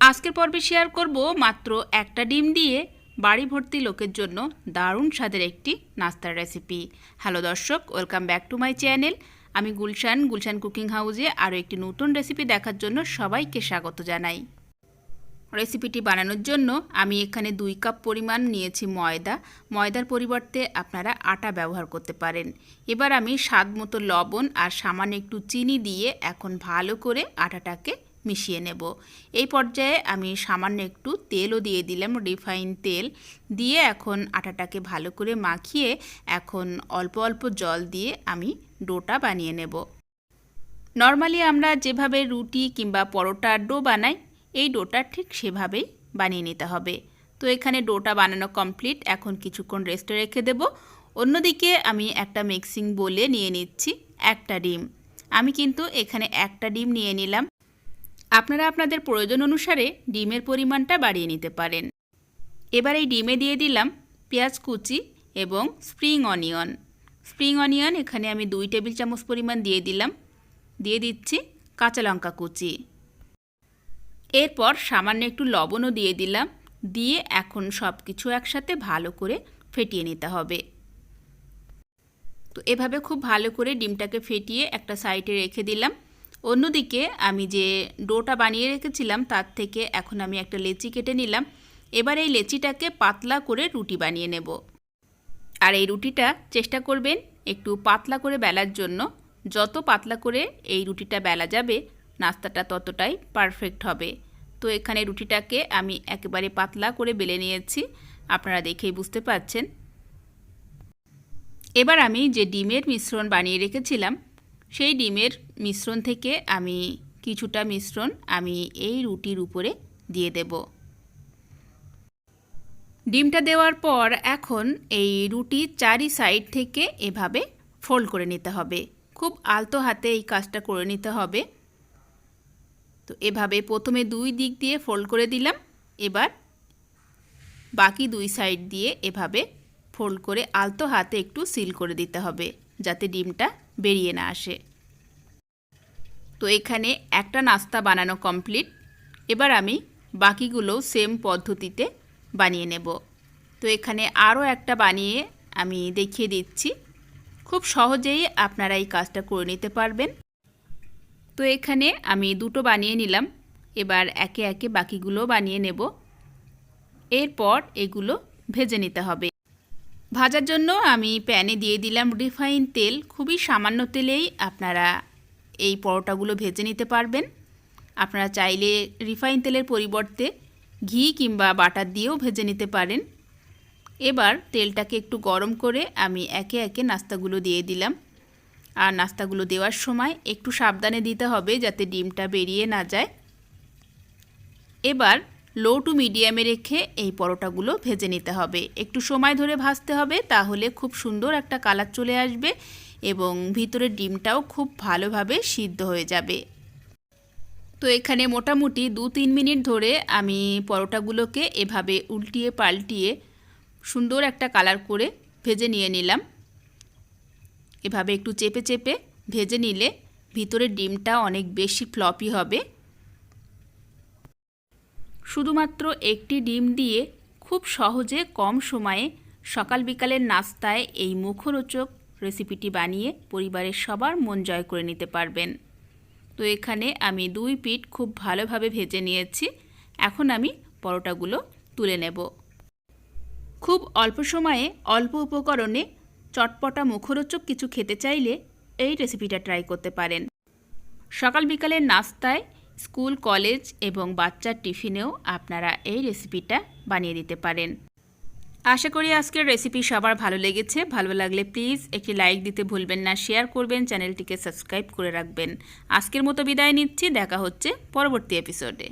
আজকের পর্বে শেয়ার করব মাত্র একটা ডিম দিয়ে বাড়ি ভর্তি লোকের জন্য দারুণ স্বাদের একটি নাস্তার রেসিপি হ্যালো দর্শক welcome back to my channel আমি গুলশান গুলশান কুকিং হাউজে আরও একটি নতুন রেসিপি দেখার জন্য সবাইকে স্বাগত জানাই। রেসিপিটি বানানোর জন্য আমি এখানে দুই কাপ পরিমাণ নিয়েছি ময়দা। ময়দার পরিবর্তে আপনারা আটা ব্যবহার করতে পারেন। এবার আমি স্বাদ মতো লবণ আর সামান্য একটু চিনি দিয়ে এখন ভালো করে আটাটাকে মিশিয়ে নেব। এই পর্যায়ে আমি সামান্য একটু তেলও দিয়ে দিলাম রিফাইন তেল। দিয়ে এখন আটাটাকে ভালো করে মাখিয়ে এখন অল্প অল্প জল দিয়ে আমি ডোটা বানিয়ে নেব। নর্মালি আমরা যেভাবে রুটি কিংবা পরোটার ডো বানাই, এই ডোটা ঠিক সেভাবেই বানিয়ে নিতে হবে। তো এখানে ডোটা বানানো কমপ্লিট এখন কিছুক্ষণ রেস্টে রেখে দেব। অন্যদিকে আমি একটা মিক্সিং বলে নিয়ে নিচ্ছি একটা ডিম। আমি কিন্তু এখানে একটা ডিম নিয়ে নিলাম। আপনারা আপনাদের প্রয়োজন অনুসারে ডিমের পরিমাণটা বাড়িয়ে নিতে পারেন। এবার এই ডিমে দিয়ে দিলাম পেঁয়াজ কুচি এবং স্প্রিং অনিয়ন। স্প্রিং অনিয়ন এখানে আমি দুই টেবিল চামচ পরিমাণ দিয়ে দিলাম। দিয়ে দিচ্ছি কাঁচা লঙ্কা কুচি। এরপর সামান্য একটু লবণও দিয়ে দিলাম। দিয়ে এখন সব কিছু একসাথে ভালো করে ফেটিয়ে নিতে হবে। তো এভাবে খুব ভালো করে ডিমটাকে ফেটিয়ে একটা সাইডে রেখে দিলাম। অন্যদিকে আমি যে ডোটা বানিয়ে রেখেছিলাম, তার থেকে এখন আমি একটা লেচি কেটে নিলাম। এবার এই লেচিটাকে পাতলা করে রুটি বানিয়ে নেব। আর এই রুটিটা, চেষ্টা করবেন একটু পাতলা করে বেলার জন্য। যত পাতলা করে এই রুটিটা বেলা যাবে, নাস্তাটা ততটাই পারফেক্ট হবে। তো এখানে রুটিটাকে আমি একেবারে পাতলা করে বেলে নিয়েছি। আপনারা দেখেই বুঝতে পারছেন। এবার আমি যে ডিমের মিশ্রণ বানিয়ে রেখেছিলাম সেই ডিমের মিশ্রণ থেকে আমি কিছুটা মিশ্রণ আমি এই রুটির উপরে দিয়ে দেব। ডিমটা দেওয়ার পর এখন এই রুটির চারি সাইড থেকে এভাবে ফোল্ড করে নিতে হবে। খুব আলতো হাতে এই কাজটা করে নিতে হবে। তো এভাবে প্রথমে দুই দিক দিয়ে ফোল্ড করে দিলাম। এবার বাকি দুই সাইড দিয়ে এভাবে ফোল্ড করে আলতো হাতে একটু সিল করে দিতে হবে। যাতে ডিমটা বেরিয়ে না আসে। তো এখানে একটা নাস্তা বানানো কমপ্লিট। এবার আমি বাকিগুলো সেম পদ্ধতিতে বানিয়ে নেব। তো এখানে আরও একটা বানিয়ে আমি দেখিয়ে দিচ্ছি। খুব সহজেই আপনারা এই কাজটা করে নিতে পারবেন। তো এখানে আমি দুটো বানিয়ে নিলাম। এবার একে একে বাকিগুলো বানিয়ে নেব। এরপর এগুলো ভেজে নিতে হবে। ভাজার জন্য আমি প্যানে দিয়ে দিলাম রিফাইন তেল। খুবই সামান্য তেলেই আপনারা এই পরোটাগুলো ভেজে নিতে পারবেন। আপনারা চাইলে রিফাইন তেলের পরিবর্তে ঘি কিংবা বাটার দিয়েও ভেজে নিতে পারেন। এবার তেলটাকে একটু গরম করে আমি একে একে নাস্তাগুলো দিয়ে দিলাম। আর নাস্তাগুলো দেওয়ার সময় একটু সাবধানে দিতে হবে যাতে ডিমটা বেরিয়ে না যায়। এবার লো টু মিডিয়ামে রেখে এই পরোটাগুলো ভেজে নিতে হবে। একটু সময় ধরে ভাজতে হবে, তাহলে খুব সুন্দর একটা কালার চলে আসবে এবং ভিতরের ডিমটাও খুব ভালোভাবে সিদ্ধ হয়ে যাবে। তো এখানে মোটামুটি দু তিন মিনিট ধরে আমি পরোটাগুলোকে এভাবে উল্টিয়ে পাল্টিয়ে সুন্দর একটা কালার করে ভেজে নিয়ে নিলাম। এভাবে একটু চেপে চেপে ভেজে নিলে ভিতরের ডিমটা অনেক বেশি ফ্লপি হবে। শুধুমাত্র একটি ডিম দিয়ে খুব সহজে কম সময়ে সকাল বিকালের নাস্তায় এই মুখরোচক রেসিপিটি বানিয়ে পরিবারের সবার মন জয় করে নিতে পারবেন। তো এখানে আমি দুই পিঠ খুব ভালোভাবে ভেজে নিয়েছি। এখন আমি পরোটাগুলো তুলে নেব। খুব অল্প সময়ে অল্প উপকরণে চটপটা মুখরোচক কিছু খেতে চাইলে এই রেসিপিটা ট্রাই করতে পারেন। সকাল বিকালের নাস্তায় স্কুল, কলেজ এবং বাচ্চার টিফিনেও আপনারা এই রেসিপিটা বানিয়ে দিতে পারেন। আশা করি আজকের রেসিপি সবার ভালো লেগেছে। ভালো লাগলে প্লিজ একটি লাইক দিতে ভুলবেন না, শেয়ার করবেন, চ্যানেলটিকে সাবস্ক্রাইব করে রাখবেন। আজকের মতো বিদায় নিচ্ছি, দেখা হচ্ছে পরবর্তী এপিসোডে